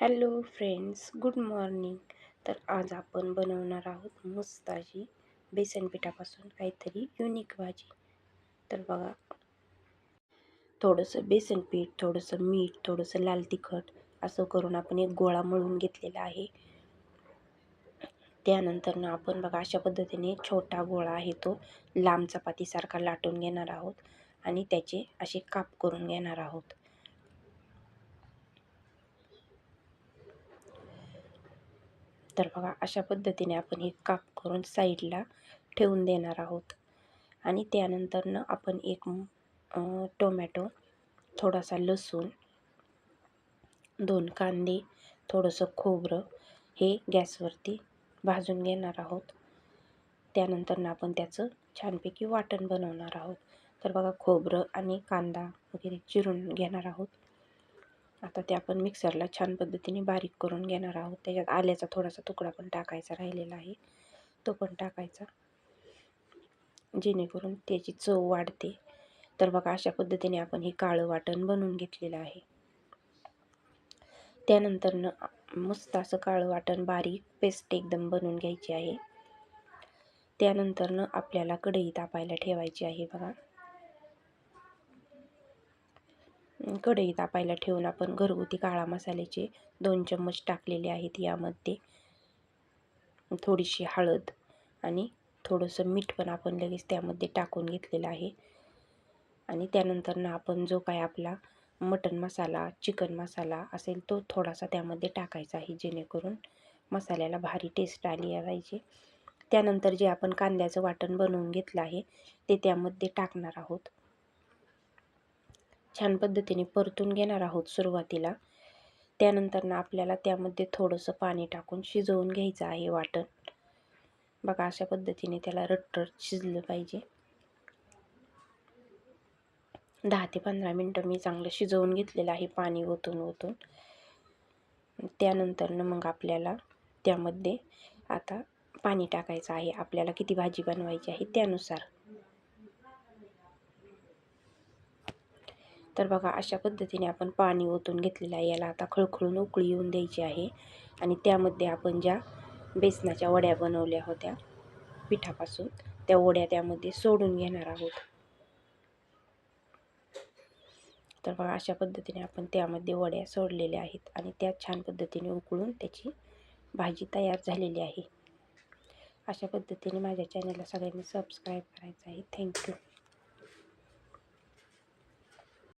Hello friends good morning. तर आज आपण बनवणार आहोत मस्त अशी बेसन पिठापासून काहीतरी युनिक भाजी. तर बघा थोडंसं बेसन पीठ थोडंसं मीठ थोडंसं लाल तिखट असं करून आपण एक गोळा मळून घेतलेला आहे. त्यानंतर आपण बघा अशा पद्धतीने छोटा गोळा आहे तो लांब चपातीसारखा लाटून घेणार आहोत आणि त्याचे असे काप करून घेणार आहोत. तर बघा अशा पद्धतीने आपण एक काप करून साईडला ठेवून देणार आहोत. आणि त्यानंतरनं आपण एक टोमॅटो थोडासा लसूण दोन कांदे थोडंसं खोबरं हे गॅसवरती भाजून घेणार आहोत. त्यानंतरनं आपण त्याचं छानपैकी वाटण बनवणार आहोत. तर बघा खोबरं आणि कांदा वगैरे चिरून घेणार आहोत. आता ते आपण मिक्सरला छान पद्धतीने बारीक करून घेणार आहोत. त्याच्यात आल्याचा थोडासा तुकडा पण टाकायचा राहिलेला आहे. तो पण टाकायचा. जेणेकरून त्याची चव वाढते. तर बघा अशा पद्धतीने आपण हे काळं वाटण बनवून घेतलेलं आहे. त्यानंतरनं मस्त असं काळं वाटण बारीक पेस्ट एकदम बनवून घ्यायची आहे. त्यानंतरनं आपल्याला कढई तापायला ठेवायची आहे बघा. कढई तापायला ठेवून आपण घरगुती काळा मसाल्याचे दोन चम्मच टाकलेले आहेत यामध्ये. थोडीशी हळद आणि थोडंसं मीठ पण आपण लगेच त्यामध्ये टाकून घेतलेलं आहे. आणि त्यानंतरनं आपण जो काय आपला मटन मसाला चिकन मसाला असेल तो थोडासा त्यामध्ये टाकायचा आहे जेणेकरून मसाल्याला भारी टेस्ट आली पाहिजे. त्यानंतर जे आपण कांद्याचं वाटण बनवून घेतलं आहे ते त्यामध्ये टाकणार आहोत. छान पद्धतीने परतून घेणार आहोत सुरुवातीला. त्यानंतरनं आपल्याला त्यामध्ये थोडंसं पाणी टाकून शिजवून घ्यायचं आहे वाटण. बघा अशा पद्धतीने त्याला रटरट शिजलं पाहिजे. दहा ते पंधरा मिनटं मी चांगलं शिजवून घेतलेलं आहे पाणी ओतून ओतून. त्यानंतरनं मग आपल्याला त्यामध्ये आता पाणी टाकायचं आहे. आपल्याला किती भाजी बनवायची आहे त्यानुसार. तर बघा अशा पद्धतीने आपण पाणी ओतून घेतलेलं आहे. याला आता खळखळून उकळी येऊन द्यायची आहे. आणि त्यामध्ये आपण ज्या बेसनाच्या वड्या बनवल्या होत्या पिठापासून त्या वड्या त्यामध्ये सोडून घेणार आहोत. तर बघा अशा पद्धतीने आपण त्यामध्ये वड्या सोडलेल्या आहेत आणि त्या छान पद्धतीने उकळून त्याची भाजी तयार झालेली आहे. अशा पद्धतीने माझ्या चॅनलला सगळ्यांनी सबस्क्राईब करायचं आहे. थँक्यू